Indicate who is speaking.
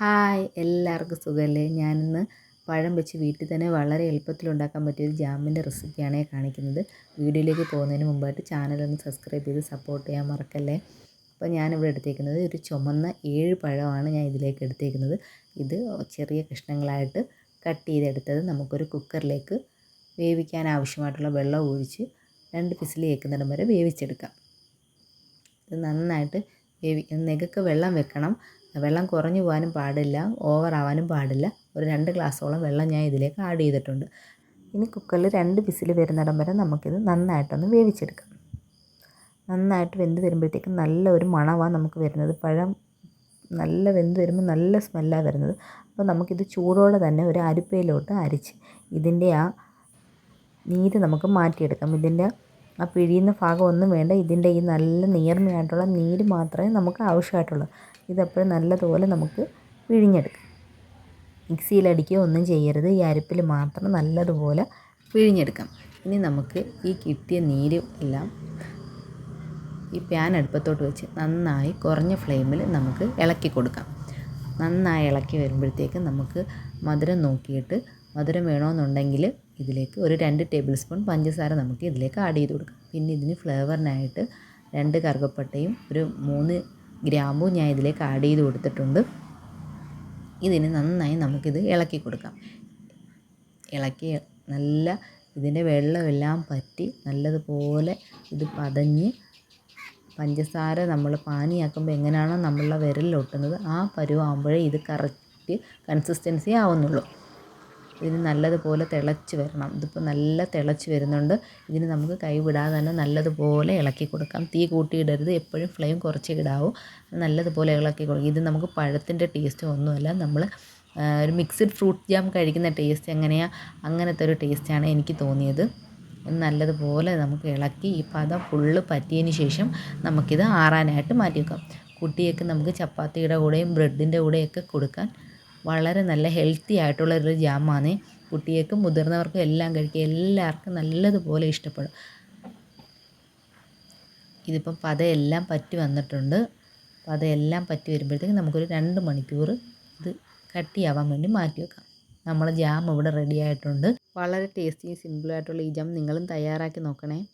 Speaker 1: Hi എല്ലാവർക്കും സുഖമല്ലേ? ഞാനിന്ന് പഴം വെച്ച് വീട്ടിൽ തന്നെ വളരെ എളുപ്പത്തിൽ ഉണ്ടാക്കാൻ പറ്റിയൊരു ജാമിന്റെ റെസിപ്പിയാണ് കാണിക്കുന്നത്. വീഡിയോയിലേക്ക് പോകുന്നതിന് മുമ്പായിട്ട് ചാനലൊന്ന് സബ്സ്ക്രൈബ് ചെയ്ത് സപ്പോർട്ട് ചെയ്യാൻ മറക്കല്ലേ? അപ്പോൾ ഞാനിവിടെ എടുത്തേക്കുന്നത് ഒരു ചുമന്ന ഏഴ് പഴമാണ് ഞാൻ ഇതിലേക്ക് എടുത്തേക്കുന്നത്. ഇത് ചെറിയ കഷ്ണങ്ങളായിട്ട് കട്ട് ചെയ്തെടുത്തത് നമുക്കൊരു കുക്കറിലേക്ക് വേവിക്കാൻ ആവശ്യമായിട്ടുള്ള വെള്ളം ഒഴിച്ച് രണ്ട് പിസിൽ കേൾക്കുന്നിടം വരെ വേവിച്ചെടുക്കാം. ഇത് നന്നായിട്ട് വേവി നെകക്ക് വെള്ളം വെക്കണം. വെള്ളം കുറഞ്ഞു പോകാനും പാടില്ല ഓവർ ആവാനും പാടില്ല. ഒരു രണ്ട് ഗ്ലാസ്സോളം വെള്ളം ഞാൻ ഇതിലേക്ക് ആഡ് ചെയ്തിട്ടുണ്ട്. ഇനി കുക്കറിൽ രണ്ട് വിസിൽ വരുന്നിടം വരെ നമുക്കിത് നന്നായിട്ടൊന്ന് വേവിച്ചെടുക്കാം. നന്നായിട്ട് വെന്ത് വരുമ്പോഴത്തേക്കും നല്ല ഒരു മണമാണ് നമുക്ക് വരുന്നത്. പഴം നല്ല വെന്ത് വരുമ്പോൾ നല്ല സ്മെല്ലാണ് വരുന്നത്. അപ്പോൾ നമുക്കിത് ചൂടോടെ തന്നെ ഒരു അരിപ്പയിലോട്ട് അരിച്ച് ഇതിന്റെ ആ നീര് നമുക്ക് മാറ്റിയെടുക്കാം. ഇതിന്റെ ആ പിഴിയുന്ന ഭാഗമൊന്നും വേണ്ട. ഇതിന്റെ ഈ നല്ല നീർമയായിട്ടുള്ള നീര് മാത്രമേ നമുക്ക് ആവശ്യമായിട്ടുള്ളൂ. ഇതെപ്പോഴും നല്ലതുപോലെ നമുക്ക് പിഴിഞ്ഞെടുക്കാം മിക്സിയിലടിക്കുകയോ ഒന്നും ചെയ്യരുത്. ഈ അരിപ്പിൽ മാത്രം നല്ലതുപോലെ പിഴിഞ്ഞെടുക്കാം ഇനി നമുക്ക് ഈ കിട്ടിയ നീര് എല്ലാം ഈ പാൻ അടുപ്പത്തോട്ട് വെച്ച് നന്നായി കുറഞ്ഞ ഫ്ലെയിമിൽ നമുക്ക് ഇളക്കി കൊടുക്കാം. നന്നായി ഇളക്കി വരുമ്പോഴത്തേക്ക് നമുക്ക് മധുരം നോക്കിയിട്ട് മധുരം വേണമെന്നുണ്ടെങ്കിൽ ഇതിലേക്ക് ഒരു രണ്ട് ടേബിൾ സ്പൂൺ പഞ്ചസാര നമുക്ക് ഇതിലേക്ക് ആഡ് ചെയ്ത് കൊടുക്കാം. പിന്നെ ഇതിന് ഫ്ലേവറിനായിട്ട് രണ്ട് കറുകപ്പട്ടയും ഒരു മൂന്ന് ഗ്രാമ്പും ഞാൻ ഇതിലേക്ക് ആഡ് ചെയ്ത് കൊടുത്തിട്ടുണ്ട്. ഇതിന് നന്നായി നമുക്കിത് ഇളക്കി കൊടുക്കാം. ഇളക്കി നല്ല ഇതിന്റെ വെള്ളമെല്ലാം പറ്റി നല്ലതുപോലെ ഇത് പതഞ്ഞ് പഞ്ചസാര നമ്മൾ പാനിയാക്കുമ്പോൾ എങ്ങനെയാണോ നമ്മളുടെ വിരലിലൊട്ടുന്നത് ആ പരുവാകുമ്പോഴേ ഇത് കറക്റ്റ് കൺസിസ്റ്റൻസി ആവുന്നുള്ളൂ. ഇതിന് നല്ലതുപോലെ തിളച്ച് വരണം. ഇതിപ്പോൾ നല്ല തിളച്ച് വരുന്നുണ്ട്. ഇതിന് നമുക്ക് കൈവിടാതെ തന്നെ നല്ലതുപോലെ ഇളക്കി കൊടുക്കാം. തീ കൂട്ടിയിടരുത്. എപ്പോഴും ഫ്ലെയിം കുറച്ച് ഇടാവൂ. നല്ലതുപോലെ ഇളക്കി കൊടുക്കും ഇത് നമുക്ക് പഴത്തിന്റെ ടേസ്റ്റ് ഒന്നുമല്ല. നമ്മൾ ഒരു മിക്സ്ഡ് ഫ്രൂട്ട് ജാം കഴിക്കുന്ന ടേസ്റ്റ് എങ്ങനെയാണ് അങ്ങനത്തെ ഒരു ടേസ്റ്റാണ് എനിക്ക് തോന്നിയത്. നല്ലതുപോലെ നമുക്ക് ഇളക്കി ഈ പദം ഫുള്ള് പറ്റിയതിന് ശേഷം നമുക്കിത് ആറാനായിട്ട് മാറ്റി വെക്കാം കുട്ടിയൊക്കെ നമുക്ക് ചപ്പാത്തിയുടെ കൂടെയും ബ്രെഡിന്റെ കൂടെയൊക്കെ കൊടുക്കാൻ വളരെ നല്ല ഹെൽത്തി ആയിട്ടുള്ള ഒരു ജാമാണ് കുട്ടികൾക്കും മുതിർന്നവർക്കും എല്ലാം കഴിക്കുക എല്ലാവർക്കും നല്ലതുപോലെ ഇഷ്ടപ്പെടും. ഇതിപ്പം പതയെല്ലാം പറ്റി വന്നിട്ടുണ്ട്. പതയെല്ലാം പറ്റി വരുമ്പോഴത്തേക്ക് നമുക്കൊരു രണ്ട് മണിക്കൂർ ഇത് കട്ടിയാവാൻ വേണ്ടി മാറ്റി വെക്കാം. നമ്മളെ ജാം ഇവിടെ റെഡി ആയിട്ടുണ്ട്. വളരെ ടേസ്റ്റി സിമ്പിളായിട്ടുള്ള ഈ ജാം നിങ്ങളും തയ്യാറാക്കി നോക്കണേ.